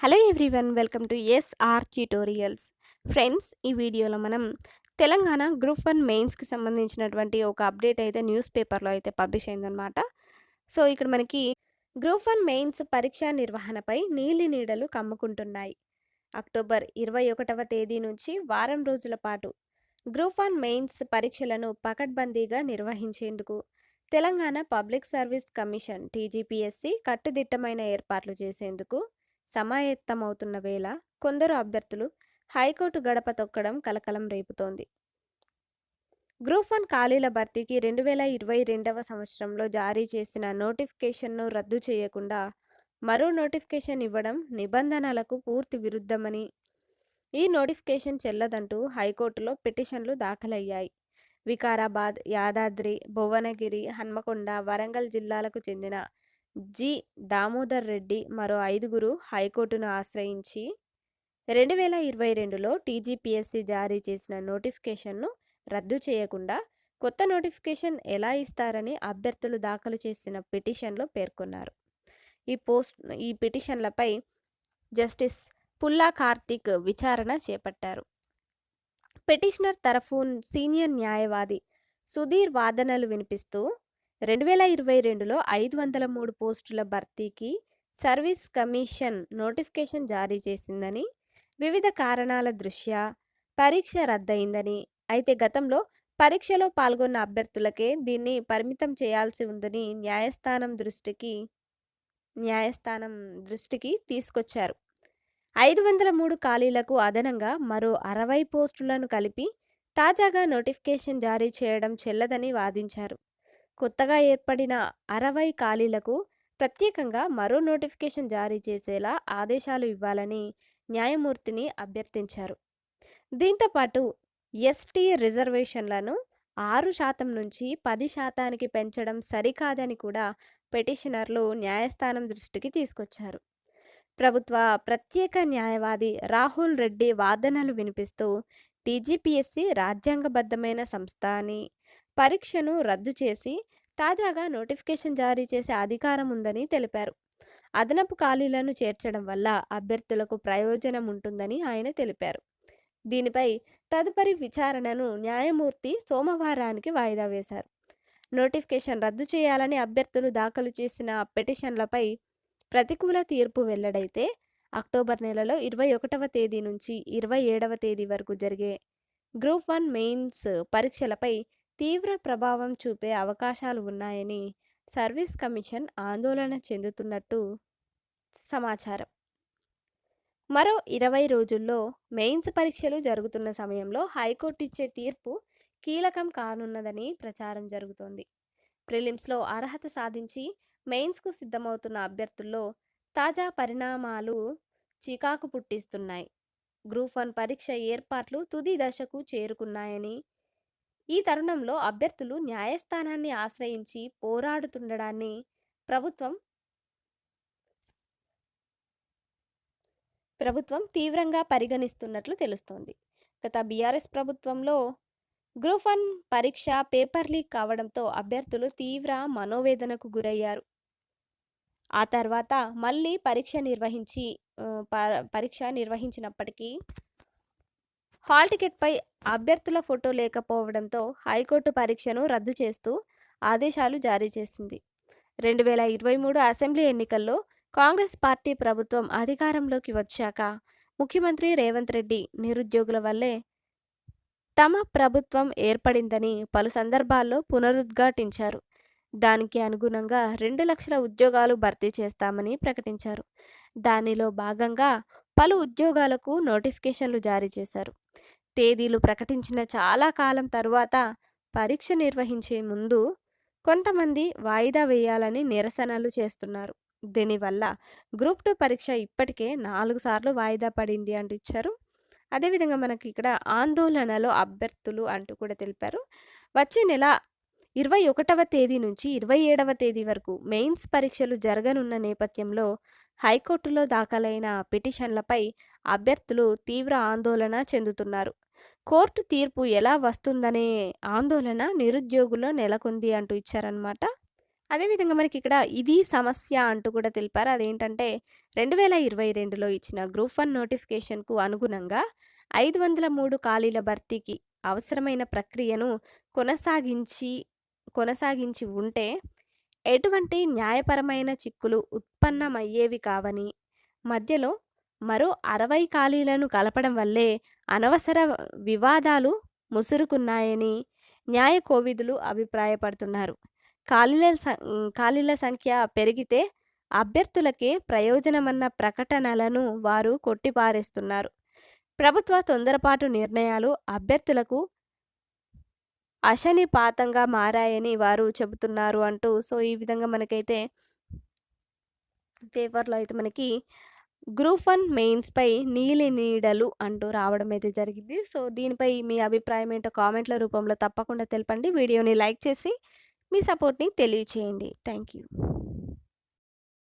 Hello everyone welcome to SR tutorials. Friends ఈ వీడియోలో మనం తెలంగాణ గ్రూప్ వన్ మెయిన్స్కి సంబంధించినటువంటి ఒక అప్డేట్ అయితే న్యూస్ పేపర్లో అయితే పబ్లిష్ అయిందనమాట సో ఇక్కడ మనకి గ్రూప్ వన్ మెయిన్స్ పరీక్ష నిర్వహణపై నీలి నీడలు కమ్ముకుంటున్నాయి. అక్టోబర్ ఇరవై ఒకటవ తేదీ నుంచి వారం రోజుల పాటు గ్రూప్ వన్ మెయిన్స్ పరీక్షలను పకడ్బందీగా నిర్వహించేందుకు Telangana public service commission TGPSC కట్టుదిట్టమైన ఏర్పాట్లు చేసేందుకు సమాయత్తమవుతున్న వేళ కొందరు అభ్యర్థులు హైకోర్టు గడప తొక్కడం కలకలం రేపుతోంది. గ్రూప్ వన్ ఖాళీల భర్తీకి రెండు వేల ఇరవై రెండవ సంవత్సరంలో జారీ చేసిన నోటిఫికేషన్ను రద్దు చేయకుండా మరో నోటిఫికేషన్ ఇవ్వడం నిబంధనలకు పూర్తి విరుద్ధమని ఈ నోటిఫికేషన్ చెల్లదంటూ హైకోర్టులో పిటిషన్లు దాఖలయ్యాయి. వికారాబాద్ యాదాద్రి భువనగిరి హన్మకొండ వరంగల్ జిల్లాలకు చెందిన జి. దామోదర్ రెడ్డి మరో ఐదుగురు హైకోర్టును ఆశ్రయించి రెండు వేల ఇరవై రెండులో టీజీపీఎస్సీ జారీ చేసిన నోటిఫికేషన్ను రద్దు చేయకుండా కొత్త నోటిఫికేషన్ ఎలా ఇస్తారని అభ్యర్థులు దాఖలు చేసిన పిటిషన్లో పేర్కొన్నారు. ఈ పోస్ట్ ఈ పిటిషన్లపై జస్టిస్ పుల్లా కార్తిక్ విచారణ చేపట్టారు. పిటిషనర్ తరఫు సీనియర్ న్యాయవాది సుధీర్ వాదనలు వినిపిస్తూ రెండు వేల ఇరవై రెండులో ఐదు వందల మూడు పోస్టుల భర్తీకి సర్వీస్ కమిషన్ నోటిఫికేషన్ జారీ చేసిందని వివిధ కారణాల దృష్ట్యా పరీక్ష రద్దయిందని అయితే గతంలో పరీక్షలో పాల్గొన్న అభ్యర్థులకే దీన్ని పరిమితం చేయాల్సి ఉందని న్యాయస్థానం దృష్టికి న్యాయస్థానం దృష్టికి తీసుకొచ్చారు. ఐదు వందల మూడు ఖాళీలకు అదనంగా మరో అరవై పోస్టులను కలిపి తాజాగా నోటిఫికేషన్ జారీ చేయడం చెల్లదని వాదించారు. కొత్తగా ఏర్పడిన అరవై ఖాళీలకు ప్రత్యేకంగా మరో నోటిఫికేషన్ జారీ చేసేలా ఆదేశాలు ఇవ్వాలని న్యాయమూర్తిని అభ్యర్థించారు. దీంతోపాటు ఎస్టీ రిజర్వేషన్లను ఆరు శాతం నుంచి పది శాతానికి పెంచడం సరికాదని కూడా పిటిషనర్లు న్యాయస్థానం దృష్టికి తీసుకొచ్చారు. ప్రభుత్వ ప్రత్యేక న్యాయవాది రాహుల్ రెడ్డి వాదనలు వినిపిస్తూ టీజీపీఎస్సీ రాజ్యాంగబద్ధమైన సంస్థ అని పరీక్షను రద్దు చేసి తాజాగా నోటిఫికేషన్ జారీ చేసే అధికారం ఉందని తెలిపారు. అదనపు ఖాళీలను చేర్చడం వల్ల అభ్యర్థులకు ప్రయోజనం ఉంటుందని ఆయన తెలిపారు. దీనిపై తదుపరి విచారణను న్యాయమూర్తి సోమవారానికి వాయిదా వేశారు. నోటిఫికేషన్ రద్దు చేయాలని అభ్యర్థులు దాఖలు చేసిన పిటిషన్లపై ప్రతికూల తీర్పు వెల్లడైతే అక్టోబర్ నెలలో ఇరవై ఒకటవ తేదీ నుంచి ఇరవై ఏడవ తేదీ వరకు జరిగే గ్రూప్ వన్ మెయిన్స్ పరీక్షలపై తీవ్ర ప్రభావం చూపే అవకాశాలు ఉన్నాయని సర్వీస్ కమిషన్ ఆందోళన చెందుతున్నట్టు సమాచారం. మరో ఇరవై రోజుల్లో మెయిన్స్ పరీక్షలు జరుగుతున్న సమయంలో హైకోర్టు ఇచ్చే తీర్పు కీలకం కానున్నదని ప్రచారం జరుగుతోంది. ప్రిలిమ్స్లో అర్హత సాధించి మెయిన్స్కు సిద్ధమవుతున్న అభ్యర్థుల్లో తాజా పరిణామాలు చికాకు పుట్టిస్తున్నాయి. గ్రూప్ వన్ పరీక్ష ఏర్పాట్లు తుది దశకు చేరుకున్నాయని ఈ తరుణంలో అభ్యర్థులు న్యాయస్థానాన్ని ఆశ్రయించి పోరాడుతుండడాన్ని ప్రభుత్వం ప్రభుత్వం తీవ్రంగా పరిగణిస్తున్నట్లు తెలుస్తోంది. గత బీఆర్ఎస్ ప్రభుత్వంలో గ్రూప్ వన్ పరీక్ష పేపర్ లీక్ కావడంతో అభ్యర్థులు తీవ్ర మనోవేదనకు గురయ్యారు. ఆ తర్వాత మళ్ళీ పరీక్ష నిర్వహించి పరీక్ష నిర్వహించినప్పటికీ హాల్ టికెట్పై అభ్యర్థుల ఫోటో లేకపోవడంతో హైకోర్టు పరీక్షను రద్దు చేస్తూ ఆదేశాలు జారీ చేసింది. రెండు వేల ఇరవై మూడు అసెంబ్లీ ఎన్నికల్లో కాంగ్రెస్ పార్టీ ప్రభుత్వం అధికారంలోకి వచ్చాక ముఖ్యమంత్రి రేవంత్ రెడ్డి నిరుద్యోగుల వల్లే తమ ప్రభుత్వం ఏర్పడిందని పలు సందర్భాల్లో పునరుద్ఘాటించారు. దానికి అనుగుణంగా రెండు లక్షల ఉద్యోగాలు భర్తీ చేస్తామని ప్రకటించారు. దానిలో భాగంగా పలు ఉద్యోగాలకు నోటిఫికేషన్లు జారీ చేశారు. తేదీలు ప్రకటించిన చాలా కాలం తరువాత పరీక్ష నిర్వహించే ముందు కొంతమంది వాయిదా వేయాలని నిరసనలు చేస్తున్నారు. దీనివల్ల గ్రూప్ టూ పరీక్ష ఇప్పటికే నాలుగు సార్లు వాయిదా పడింది అంటూ ఇచ్చారు. అదేవిధంగా మనకి ఇక్కడ ఆందోళనలో అభ్యర్థులు అంటూ కూడా తెలిపారు. వచ్చే నెల ఇరవై ఒకటవ తేదీ నుంచి ఇరవై ఏడవ తేదీ వరకు మెయిన్స్ పరీక్షలు జరగనున్న నేపథ్యంలో హైకోర్టులో దాఖలైన పిటిషన్లపై అభ్యర్థులు తీవ్ర ఆందోళన చెందుతున్నారు. కోర్టు తీర్పు ఎలా వస్తుందనే ఆందోళన నిరుద్యోగుల్లో నెలకొంది అంటూ ఇచ్చారనమాట అదేవిధంగా మనకి ఇక్కడ ఇది సమస్య అంటూ కూడా తెలిపారు. అదేంటంటే 2022లో ఇచ్చిన గ్రూప్ వన్ నోటిఫికేషన్‌కు అనుగుణంగా 503 ఖాళీల భర్తీకి అవసరమైన ప్రక్రియను కొనసాగించి కొనసాగించి ఉంటే ఎటువంటి న్యాయపరమైన చిక్కులు ఉత్పన్నమయ్యేవి కావని, మధ్యలో మరో 60 ఖాళీలను కలపడం వల్లే అనవసర వివాదాలు ముసురుకున్నాయని న్యాయ కోవిదులు అభిప్రాయపడుతున్నారు. ఖాళీల సం ఖాళీల సంఖ్య పెరిగితే అభ్యర్థులకే ప్రయోజనమన్న ప్రకటనలను వారు కొట్టిపారేస్తున్నారు. ప్రభుత్వ తొందరపాటు నిర్ణయాలు అభ్యర్థులకు అశనిపాతంగా మారాయని వారు చెబుతున్నారు అంటూ సో, ఈ విధంగా మనకైతే పేపర్‌లో అయితే మనకి గ్రూప్ వన్ మెయిన్స్‌పై నీలి నీడలు అంటూ రావడం అయితే జరిగింది. సో, దీనిపై మీ అభిప్రాయం ఏంటో కామెంట్‌ల రూపంలో తప్పకుండా తెలపండి. వీడియోని లైక్ చేసి మీ సపోర్ట్‌ని తెలియచేయండి. Thank you.